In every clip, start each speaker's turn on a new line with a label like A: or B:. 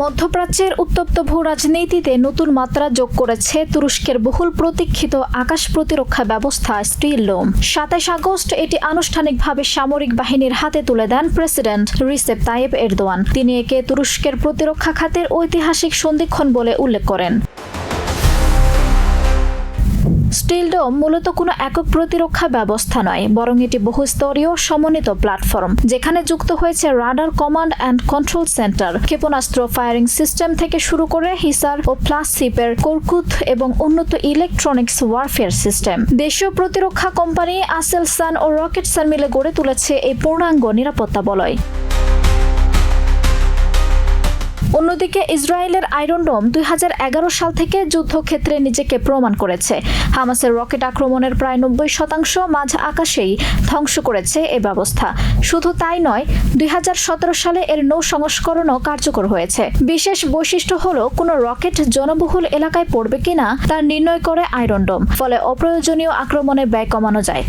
A: মধ্যপ্রাচ্যের উত্তপ্ত ভূ রাজনীতিতে নতুন মাত্রা যোগ করেছে তুরস্কের বহুল প্রতীক্ষিত আকাশ প্রতিরক্ষা ব্যবস্থা স্টিল লোম। সাতাশ আগস্ট এটি আনুষ্ঠানিকভাবে সামরিক বাহিনীর হাতে তুলে দেন প্রেসিডেন্ট রিসেপ তাইব এরদোয়ান। তিনি একে তুরস্কের প্রতিরক্ষা খাতের ঐতিহাসিক সন্ধিক্ষণ বলে উল্লেখ করেন। স্টিল ডোম মূলত কোনো একক প্রতিরক্ষা ব্যবস্থা নয়, বরং এটি বহুস্তরীয় সমন্বিত প্ল্যাটফর্ম, যেখানে যুক্ত হয়েছে radar command and control centre, ক্ষেপণাস্ত্র ফায়ারিং সিস্টেম থেকে শুরু করে হিসার ও প্লাস সিপের কোরকুত এবং উন্নত ইলেকট্রনিক্স ওয়ারফেয়ার সিস্টেম। দেশীয় প্রতিরক্ষা কোম্পানি আসেলসান ও রকেটসান মিলে গড়ে তুলেছে এই পূর্ণাঙ্গ নিরাপত্তা বলয়। অন্যদিকে ইসরায়েলের আয়রন ডোম দুই সাল থেকে যুদ্ধক্ষেত্রে নিজেকে প্রমাণ করেছে। হামাসের রকেট আক্রমণের প্রায় নব্বই শতাংশ মাঝ আকাশেই ধ্বংস করেছে এ ব্যবস্থা। শুধু তাই নয়, দুই সালে এর নৌ সংস্করণও কার্যকর হয়েছে। বিশেষ বৈশিষ্ট্য হল, কোনো রকেট জনবহুল এলাকায় পড়বে কিনা তা নির্ণয় করে আয়রন ডোম ফলে অপ্রয়োজনীয় আক্রমণে ব্যয় কমানো যায়।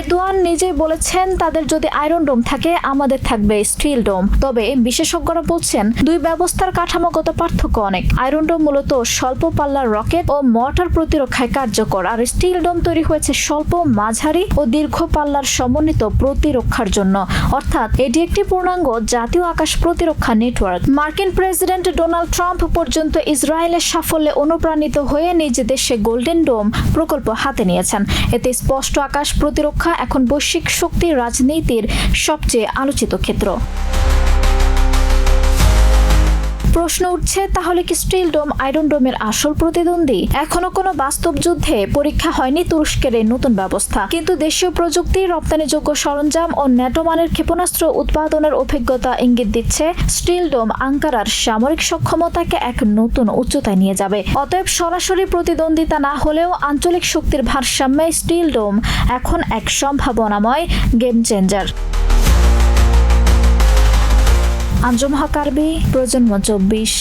A: এরদোয়ান নিজেই বলেছেন, তাদের যদি আয়রন ডোম থাকে, আমাদের থাকবে স্টিল ডোম। তবে বিশেষজ্ঞরা বলছেন, দুই ব্যবস্থার কাঠামোগত পার্থক্য অনেক। আয়রন ডোম মূলত স্বল্প পাল্লার রকেট ও মর্টার প্রতিরক্ষায় কার্যকর, আর স্টিল ডোম তৈরি হয়েছে স্বল্প, মাঝারি ও দীর্ঘ পাল্লার সমন্বিত প্রতিরক্ষার জন্য। অর্থাৎ এটি একটি পূর্ণাঙ্গ জাতীয় আকাশ প্রতিরক্ষা নেটওয়ার্ক। মার্কিন প্রেসিডেন্ট ডোনাল্ড ট্রাম্প পর্যন্ত ইসরায়েলের সাফল্যে অনুপ্রাণিত হয়ে নিজ দেশে গোল্ডেন ডোম প্রকল্প হাতে নিয়েছেন। এতে স্পষ্ট আকাশ প্রতিরক্ষা এখন বৈশ্বিক শক্তি রাজনীতির সবচেয়ে আলোচিত ক্ষেত্র। প্রশ্ন উঠছে, তাহলে কি স্টিল ডোম আয়রন ডোমের আসল প্রতিদ্বন্দ্বী? এখনও কোনো বাস্তব যুদ্ধে পরীক্ষা হয়নি তুরস্কের এই নতুন ব্যবস্থা। কিন্তু দেশীয় প্রযুক্তি, রপ্তানিযোগ্য সরঞ্জাম ও ন্যাটোমানের ক্ষেপণাস্ত্র উৎপাদনের অভিজ্ঞতা ইঙ্গিত দিচ্ছে স্টিল ডোম আঙ্কারার সামরিক সক্ষমতাকে এক নতুন উচ্চতায় নিয়ে যাবে। অতএব সরাসরি প্রতিদ্বন্দ্বিতা না হলেও আঞ্চলিক শক্তির ভারসাম্যে স্টিল ডোম এখন এক সম্ভাবনাময় গেম চেঞ্জার আঞ্জুম হাকারবি প্রজন্ম চব্বিশ।